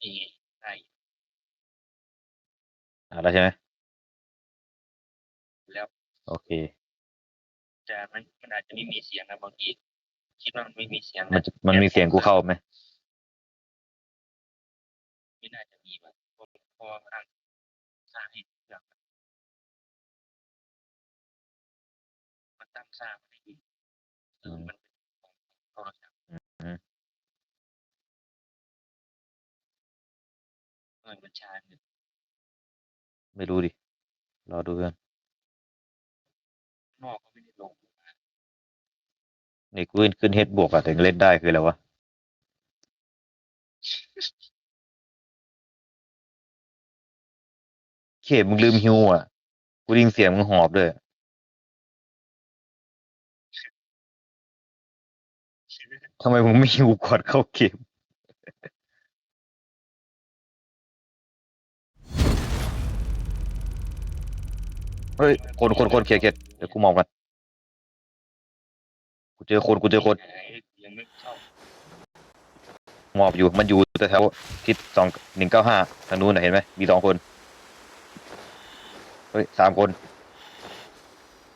นี่ไงใช่อ่าแล้วใช่ไหมแล้วโอเค จะมันมันอาจจะไม่มีเสียงนะบางทีคิดว่ามันไม่มีเสียงมันจะมันมีเสียงกูเข้าไหมไม่น่าจะมีมันเพราะเพราะว่ามันสร้างให้เครื่องมันตั้งสร้างไม่ได้ดีเออมันเป็นของโทรศัพท์ เงินมันชาร์จเนี่ยไม่รู้ดิ รอดูกันนอกก็ไม่ได้ลงนี่กูขึ้นขึ้นเฮดบวกอะถึงเล่นได้คืออะไรวะเขตมึงลืมฮิวอะ กูได้ยินเสียงมึงหอบด้วยทำไมมึงไม่ฮิวก่อนเข้าเกม เฮ้ยคนคนคนเขียดเขียดเดี๋ยวกูมองกันกูเจอคนกูเจอคนมอบอยู่มันอยู่แถวทิศสองหนึ่งเก้าห้าทางนู้นนะเห็นไหมมีสองคน เฮ้ยสามคน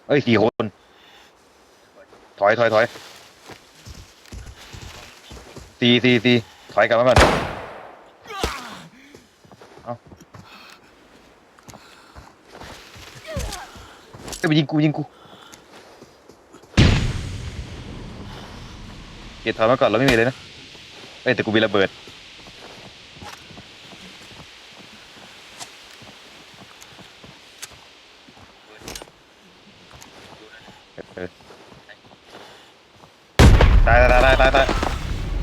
เฮ้ยสี่คน ถอยถอยถอยสี่สี่สี่ถอยกลับมาก่อนเอา เอ้ยไปยิงกูยิงกูเกียร์ถอยมาก่อนเราไม่มีเลยนะเอ้ยแต่กูมีระเบิดเออตายตายตายตายตาย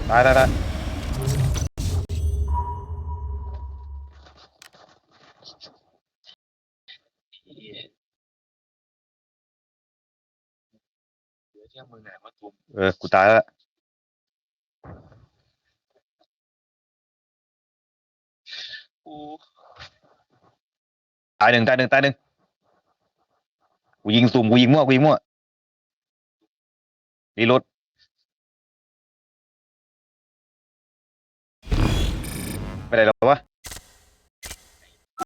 ตายตายตาย เหลือแค่มือไหนมาตุ่มเออ กูตายแล้วกูตายหนึ่งตายหนึ่งตายหนึ่งกูยิงสุ่มกูยิงมั่วกูยิงมั่วรีโหลดไปไหนแล้ววะ